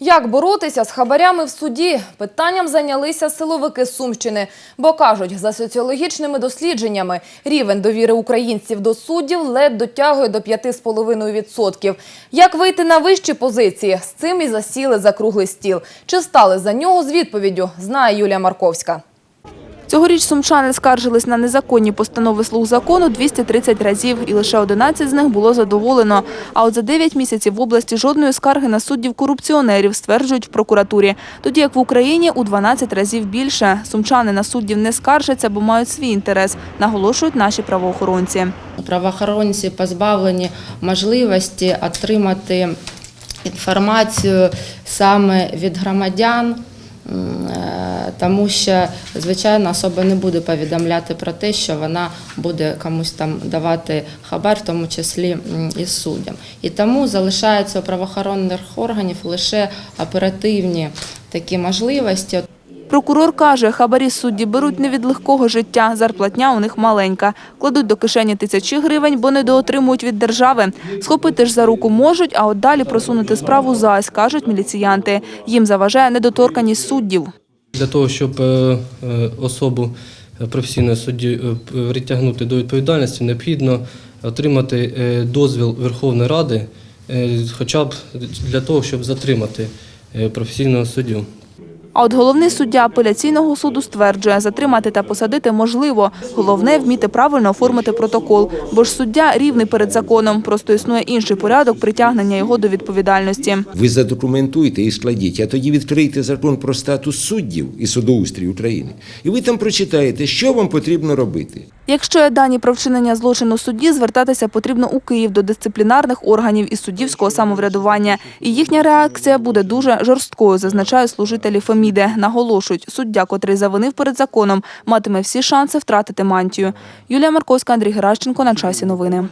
Як боротися з хабарями в суді? Питанням зайнялися силовики Сумщини. Бо кажуть, за соціологічними дослідженнями рівень довіри українців до суддів ледь дотягує до 5,5%. Як вийти на вищі позиції? З цим і засіли за круглий стіл. Чи стали за нього з відповіддю, знає Юлія Марковська. Цьогоріч сумчани скаржились на незаконні постанови слуг закону 230 разів, і лише 11 з них було задоволено. А от за 9 місяців в області жодної скарги на суддів-корупціонерів, стверджують в прокуратурі. Тоді як в Україні у 12 разів більше. Сумчани на суддів не скаржаться, бо мають свій інтерес, наголошують наші правоохоронці. Правоохоронці позбавлені можливості отримати інформацію саме від громадян, тому що, звичайно, особа не буде повідомляти про те, що вона буде комусь там давати хабар, в тому числі і суддям. І тому залишаються у правоохоронних органів лише оперативні такі можливості. Прокурор каже, хабарі судді беруть не від легкого життя, зарплатня у них маленька. Кладуть до кишені тисячі гривень, бо недоотримують від держави. Схопити ж за руку можуть, а от далі просунути справу зась, кажуть міліціянти. Їм заважає недоторканість суддів. Для того, щоб е, е, особу професійного судді е, притягнути до відповідальності, необхідно отримати дозвіл Верховної Ради, хоча б для того, щоб затримати професійного суддю. А от головний суддя апеляційного суду стверджує, затримати та посадити можливо. Головне – вміти правильно оформити протокол. Бо ж суддя рівний перед законом, просто існує інший порядок притягнення його до відповідальності. Ви задокументуйте і складіть, а тоді відкрийте закон про статус суддів і судоустрій України. І ви там прочитаєте, що вам потрібно робити. Якщо є дані про вчинення злочину судді, звертатися потрібно у Київ до дисциплінарних органів і суддівського самоврядування. І їхня реакція буде дуже жорсткою, зазначають служителі Феміди. Наголошують, суддя, котрий завинив перед законом, матиме всі шанси втратити мантію. Юлія Марковська, Андрій Геращенко. На часі новини.